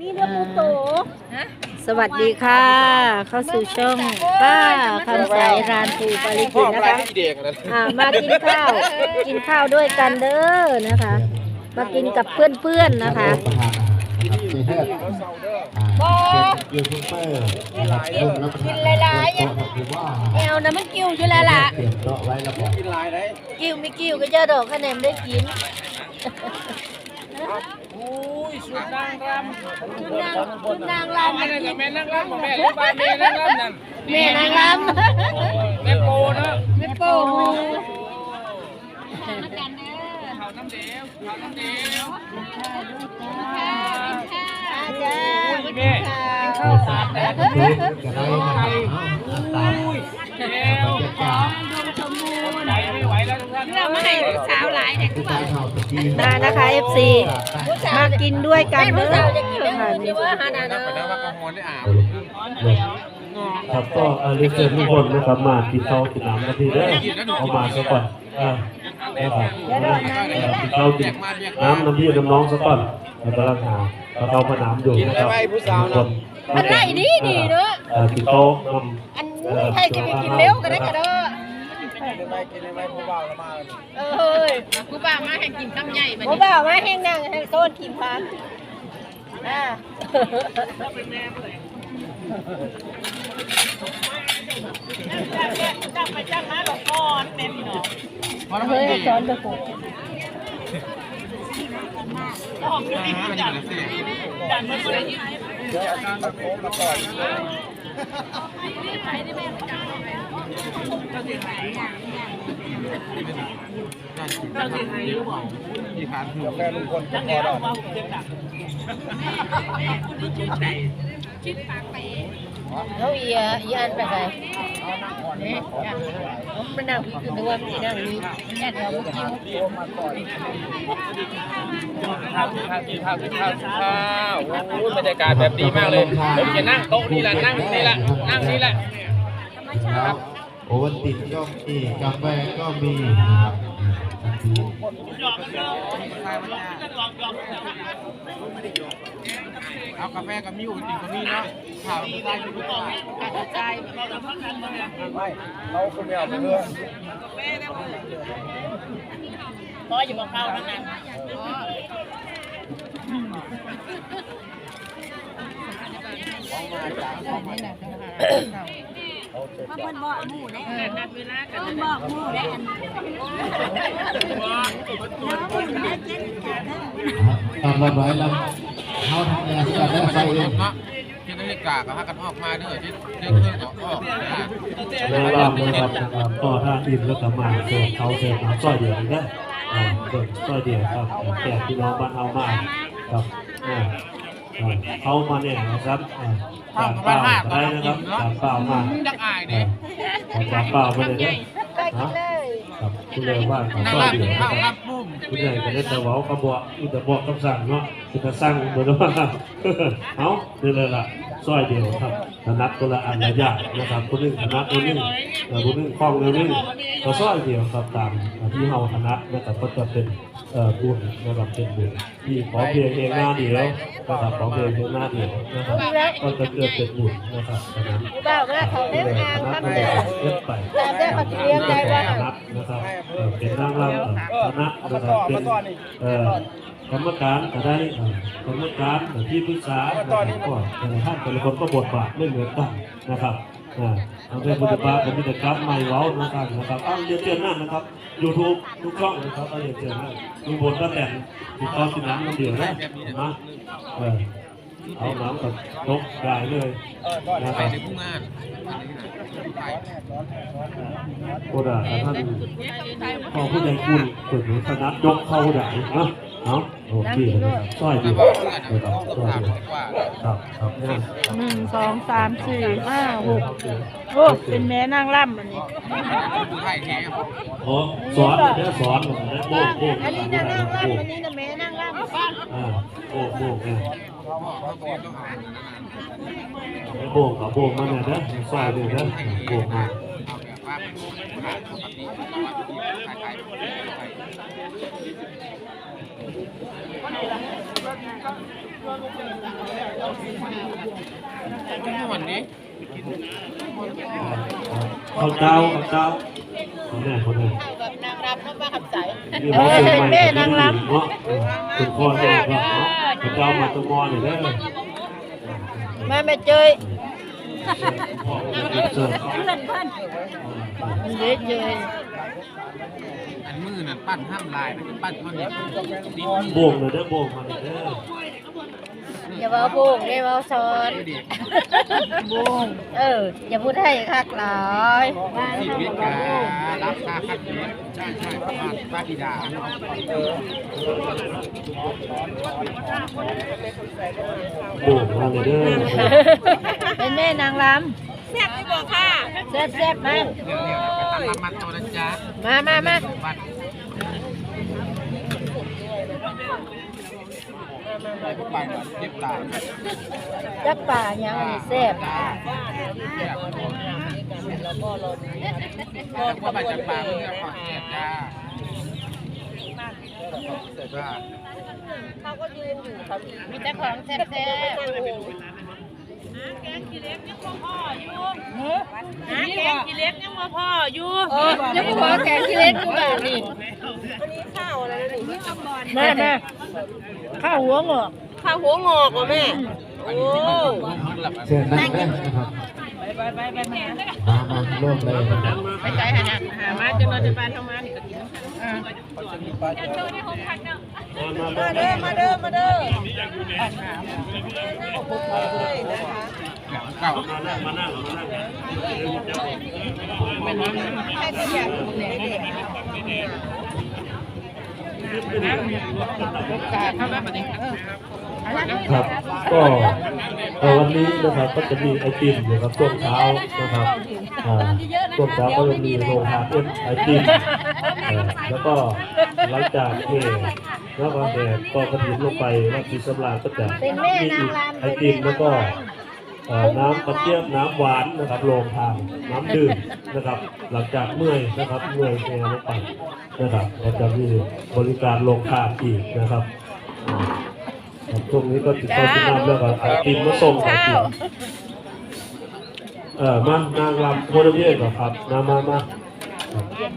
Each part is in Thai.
นี่เนื้อปูโตสวัสดีค่ะ เข้าสู่ช่องป้าคำใสรานปูปาริกินนะคะอ่ามากินข้าว กินข้าวด้วยกันเด้อนะคะ มากินกับเพื่อนๆนะคะบอยูทูบเบอร์นะครับร่วมรับประทานกินหลายๆอะถือว่าแอวนะมันกิ้วอยู่แล้วล่ะเตรียมโต๊ะไว้แล้วบอกกิ้วไม่กิ้วก็จะดอกคะแนนได้กิน อุ้ยสุดนางรำคุณนางคุณนางรำอันนั้นกับแม่นางรำของแม่หรือบ้านแม่นางรำนั่นแม่นางรแม่โปนะำแม่โป้เขาน้ำเดียวเขาน้ำเดียวอาจารย์แม่กินข้าวสารแดดคือจะได้นะครับตาม อุ้ยแก้วบรรยากาศใจไม่ไหว แล้วทุกท่านเราไม่ให้สาวหลายเนี่ยผู้ชายเข่าตะกี้มานะคะ FC มากินด้วยกันแม่เด้ผู้อสาวจะกินได้คืนนี้ว่าฮานานันาบไปแล้วว่ากระหอนได้อาบครับก็เอ่อเรียนเชิญทุกคนนะครับมากินข้าวกินน้ำกันทีเด้อเอามาซะก่อนอ่านะครับเอ่อกินข้าวกินน้ำน้ำพี่น้ำน้องซะก่อนแล้วก็รักหาเราเอามาน้ำอยู่นะครับทุกคนมันไล่ดีดีเนาะเอ่อกินข้าวน้อันนี้ใครจะไปกินเร็วกันได้กันเด้อ กินได้กินได้ไหมผู้บ่าวละมาเอ้ยกูบ่ามาให้กินคำใหญ่มากูบ่ามาให้นั่งให้โซนกินพันอ่าพอแล้วเฮ้ยไม่สอนตะกุเดี๋ยวอาจารย์มาโค้งมาก่อน ที่ขาดหัวแม่ลุงพลก็พอแล้วเขากเอียอีอันไปไหนนี่ผมมันนั่งพี่คือตัวพี่นั่งนี่แค่เดียวกินข้าวกินข้าวกินข้าวกินข้าวกินข้าวบรรยากาศแบบดีมากเลยผมจะนั่งโต๊ะนี่แหละนั่งนี่แหละนั่งนี่แหละครับ โอวันติดก็มีกาแฟก็มีนะครับเอากาแฟกับมิวกินกับมีเนาะข่าวมีได้อยู่ก็ต้องใจไม่เราคุณไม่เอาไปเพื่อนพออยู่บอกเขาทั้งนั้น ตามระบายแล้วเขาทำงานกันแล้วใส่เองเนาะที่นาฬิกาก็หากันออกมาเด้อที่เรื่องเครื่องออกนะำแล้วรำนะครับนะครับก็ถ้าอิ่มแล้วก็มาเสร์ฟเขาเสร์ฟน้ำซอยเดียวนะอ่าเสิร์ฟซอยเดียวครับแขกพี่น้องบ้านเอามาครับ อ่าอ่าเขามาเนี่ยนะครับอ่าข้าจาวกกับเปบ้าล่านห้าก็ได้ต้องนะคกิรับนเนาะจากเปล่ามาดักอายเนี่ยขอจากเปล่าไปเลยนะไปกินเลยครับคุณเลยว่าขอนั่งซอยรับเดียวนะข้าวครัรับบปุ้มคุณใหญ่ก็ได้แต่เว้าก็บอกอุตบอกคำสั่งเนาะ คือจะสั่งเหมือนว่าเอานี่เลยล่ะซอยเดียวครับถนัดคนละอันละอย่างนะครับคนหนึงถนัดคนหนึงแต่คนหนึงคล่องคนหนึงก็ซอยเดียวครับตามที่เฮาถนัดนะครับก็จะเป็นเอ่อบุญนะครับเป็นบุญที่ขอเพียงเองหน้าเดียวนะครับขอเพียงเพียงหน้าเดียวนะครับก็จะเกิดเป็นบุญนะครับดังนั้นกูบ่าว่าเขาก็เล่นเลยงานถนัพัดกไปเลยเล่นไปแต่ได้เขาเลี้ยงใจว่าคณะนะครับเอ่อเป็นนางรำคณะนะครับเป็นเอ่อ กรรมการก็ได้กรรมการหรือที่ปรึกษารับก็แต่ละท่านแต่ละคนก็บทบาทไม่เหมือนกันนะครับอ่าทางเพจบุญบาผมมีแต่กราฟไม่เว้านะครับนะครับอ้าวเรียนเชิญนั่นนะครับยูทูบทุกช่องนะครับเอาเรียนเชิญนั่นลุงบนก็แต่งติดต่อสิน้ำมันเดียวนะนะเอาน้ำกับนกได้เลยนะครับในผู้งานโอ้ด่าท่านพอผู้ใหญ่คุณฝึกคณะยกเข้าได้นะ เนาะโอเคเลยซอยแล้ดีวบอกเพื่อนเลยครับต้องซอยถามดีดีกว่าครับครับงานหนึ่งสองสามสี่ห้าหกโอ้เป็นแม่นางร่ำอันนี้ผู้ไทยแท้โอ้สอนเลยนะสอนเลยนะโบ้โบ้อันนี้นะนั่งโบ้ร่ำอันนี้นะแม่นั่งร่ำอ่าโบ้โบ้เนี่ยพ่อเขาเรียนต้องอ่านไอ้โบ้กับโบ้มาเนี่ยนะซอยเลยนะโบ้มาเอาแบบว่าเป็นขาดปกติแต่ว่าที่ขาย ขายข้าวเจ้าข้าวเจ้าคนแน่คนแน่เข้ากับนางรำน้ำว่าคำใสนี่มาซื้อใหม่เนาะคุณพ่อเองก็เนาะข้าวเจ้ามาตัวมอนี่เด้อมาแม่เจย พ่อเสิร์ฟมันเด็ดเจยอันมือนั่นปั้นห้ามลายนะปั้นเท่านี้ดินโบกเลยเด้อโบกมาเลยเด้อ อย่าเว้าโบงได้เว้าซ้อนโบงเออ อย่าพูดให้คักหลายชีวิตการรับค่าคัดเลี้ยงใช่ใช่ป้าป้าบิดาเออโบกมาเลยเด้อเป็นแม่นางรำแซ่บไม่บอกค่ะแซ่บแซ่บมาเดี๋ยวเดี๋ยวไปตั้งมันตัวนะจ๊ะมามามา บัตรไปพวกไปหน่อยเรียบร้อยจักป่ายังนี่แซ่บก็มาจากปากเพื่อขอแจกจ้าเสร็จว่ามีแต่ของแซ่บแกงขี้เล็กยังบ่พ่ออยู่หาแกงขี้เล็กยังบ่พ่ออยู่ๆเออยังขอแกงขี้เล็กกูแบบนี้แม่แม่ ข้าวหัวงอกข้าวหัวงอกอะแม่ โอ้เชิญนั่งได้นะครับมามาร่วมเลยนะครับๆไปใจหานะหามาจนเราจะไปทำมานี่ก็กินมาเด้อมาเด้อมาเด้อเก่ามานั่งมานั่งมานั่งครับก็เอ่อวันนี้นะครับก็จะมีไอติมอยู่ครับช่วงเช้านะครับช่วงเช้าก็จะมีโรงทานเอ็นไอติมแล้วก็หลังจากเทแล้วก็แห่ก็กระถิ่นลงไปวัดศรีสำราญก็จะเป็นแม่มีไอติมแล้วก็ น้ำกระเจี๊ยบน้ำหวานนะครับโรงทานน้ำดื่มนะครับ หลังจากเมื่อยนะครับเมื่อยแห่ลงไปนะครับก็จะมีบริการโรงทานอีกนะครับอ่าครับช่วงนี้ก็ติดต่อที่น้ำแล้วก็ไอติมมาส่งไอติมเออมานางรำโคตรเพียรเหรอครับมามามา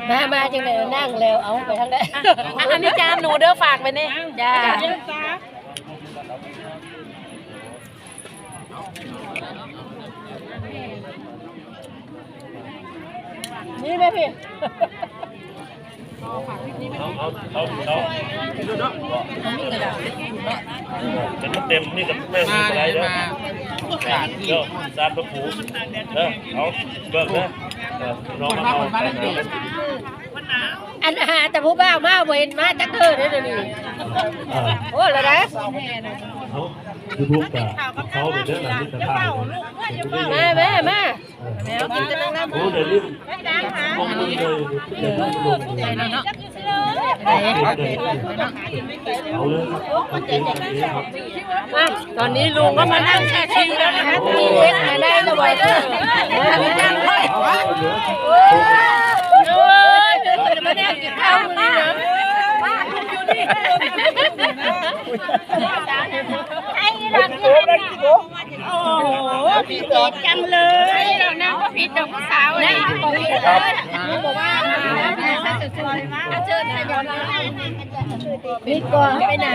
มามาจังเลยนั่งแล้วเอาไปทางใดอันนี้จานหนูเด้อฝากไปเนี่ยจ้า นี่เลยพี่เอาเอาเอาเอาเป็นเต็มนี่กับแม่มาอะไรเลยเด้อาขาดเด้อซานประผูเด้อเอาเบิกเด้อเออน้องมาเอาอันหาแต่ผู้บ่ามาเว้นมาจักเด้อเด้อเดี๋ยวนี้อ่าโอ้แล้วนะ เอายูทูบกับเขาเดี๋ยวเด้อหลังนี้จะถ่ายมาแม่มาแล้วกินกันนั่งโอ้เดี๋ยวนี้ลงมือเลยเดี๋ยวนี้ลงมือเลยๆเอาเลยครับโอเคโอเคครับมาตอนนี้ลุงก็มานั่งแช่ชิงแล้วนะคะมีเล็กมาได้ระไว้เด้อมานั่งเลยเอาเหลือโอ้ยเดี๋ยวจะมานั่งกินข้าวมื้อนี้นะ ไอ้หลังนี่โอ้โหพี่เด็กจังเลยเรานั่งก็ผิดดอกผู้สาวเลยบบอกว่าถ้าสวยๆมาเชิญนายอนมีกองไปไหน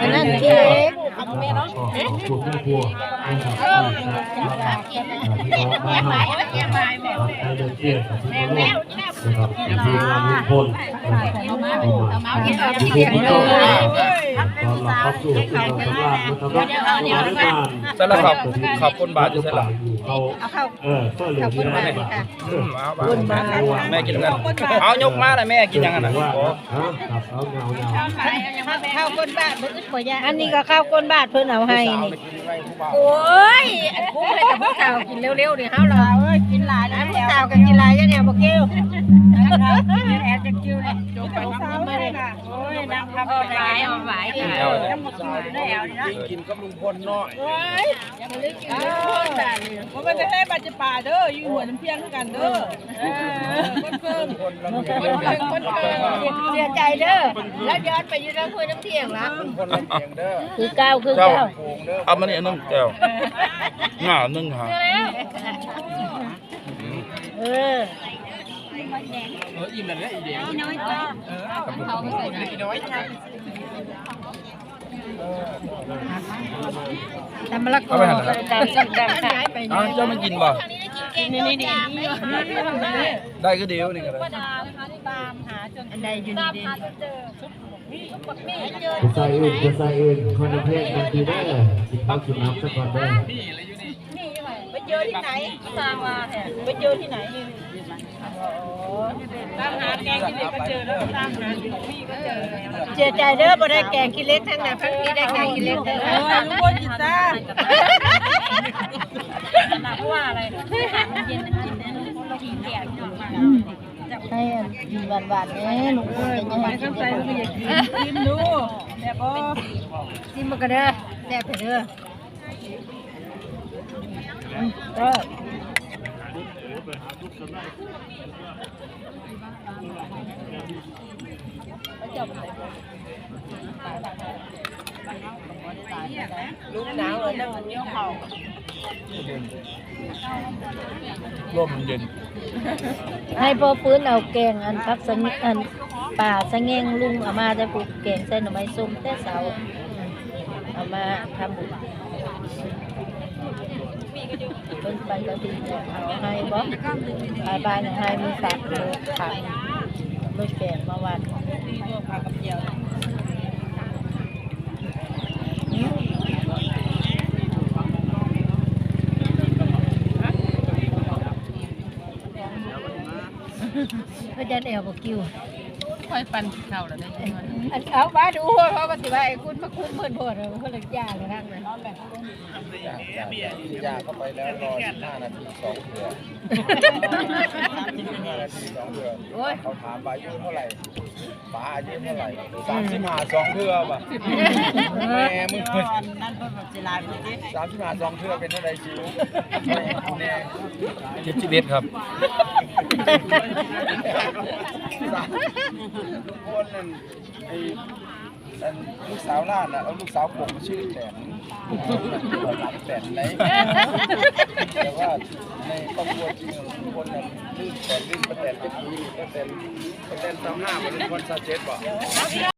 อันนั้นเค้กขอบคุณแม่ครัวนะครับที่มาที่มาทำให้เดินเที่ยวกับที่มาร่ว นะครับทีมงานลุงพลนะครับเอามาดูทีมที่ต้องตอนเราเข้าสู่ที่เราสำราญนะครับว่าเราได้งานสำหรับขอบขอบคุณบาทจะจะสหลัลับงอยู่เขาเออก็เหลือที่ได้บาทเอาบาทแม่กินกันเอายกมาเลยแม่กินยังไงนะว่าฮะครับเอาเงาเงาข้าวก้นบาทเพิ่นบ่ยาอันนี้ก็ข้าวก้นบาทเพิ่นเอาให้นี่โอ้ยอันคุ้มให้แต่ผู้สาวกินเร็วๆนี่เฮาล่ะเอ้ยกินหลา ยแล้วผู้สาวก็กินหลายเนี่ยบ่เกี่ยวแอบจะกิ้วเลยจบไปสาวมาเลยค่ะโอ้ยนางทำหลายเอาหลายกินแล้วได้เอานี่นะกินกับลุงพลเนาะผมไม่ได้บาดจะป่าเด้ออยู่หัวน้ำเพียงกันเด้อคนเพิ่มเสียใจเด้อแล้วย้อนไปอยู่น้ำพุน้ำเที่ยงละคนละเพียงเด้อคือเก้าคือเจ้าเก้าเอามาเนี่ยน้องแก้วหน้านึ่งครับ เออเอออิ่มแล้วเนี่ยอีเดียวทำมะละกอดำจังดำค่ะอ้าวเจ้าไม่กินบ่นี่นี่นี่ได้ก็เดียวนี่ก็ได้อันใดอยู่นี่ดีจะใส่อื่นจะใส่อื่นคนในเพศบางทีได้สิบเข้าสิบน้ำสักก่อนได้ไป เจอที่ไหนตามมาแท้ไปเจอที่ไหนนี่ตามหาแกงที่เด็กก็เจอแล้วตามหาพี่ก็เจอเสียใจเด้อบ่ได้แกงขี้เล็กทั้งนั้นทั้งนี้ได้แกงขี้เล็กทั้งเอนั้นอรู้ว่าจิตซ่าเพราะว่าอะไรอาหารมันเย็นมันกินได้เรากินแก่จนมาให้กินหวานๆแน่ลุงพลจะยังมากินใส่ได้ลูกอยากกินกินดูแบบบ่ซิมมากันเด้อแซ่บไปเด้อ อืมก็ลูกหนาวเลยนั่งเนี้ยเขาร่มมันเย็น ให้พ่อฟื้นเอาแกงอันพักสังอันป่าสะเงงลุงเอามาจะปลูกแกงใส่หน่อไม้ส้มแต่เสาเอามาทำบุญ เพิ่นไปก็ดีเนี่ยเอาให้บ่บายบายนะให้มีสัตว์เลยผักลูกแกงมาวันตีตัวพากับเดียวก็จะแอวบ่กิ้ว ค่อยปันเข่าแล้วได้อันเอาบ้าดูเพราะว่าสิว่าไอ้คุณมาคุ้มเพิ่นโพดเพิ่นเลยย่าเลยนั่งเลยยาเข้าไปแล้วรอ15นาทีสองเดือน15นาทีสองเดือนเขาถามว่าอายุเท่าไหร่ป๋าอายุเท่าไหร่สามสิบห้าสองเทือป่ะแม่มึงนั่นเพิ่นแบบสิลายไปดิสามสิบห้าสองเทือเป็นเท่าไหร่ชิวแน่เจ็ดสิบเอ็ดครับ ทุกคนนั่นไอ้อันลูกสาวล่าน่ะเอาลูกสาวผมมาชื่อแตนแตนไหนแต่ว่าในครอบครัวจริงทุกคนน่ะลื่นแตนลื่นประแตนเป็นลื่นประแตนประแตนสามห้ามันเป็นคนซาเจ็ดบ่เอาพี่น้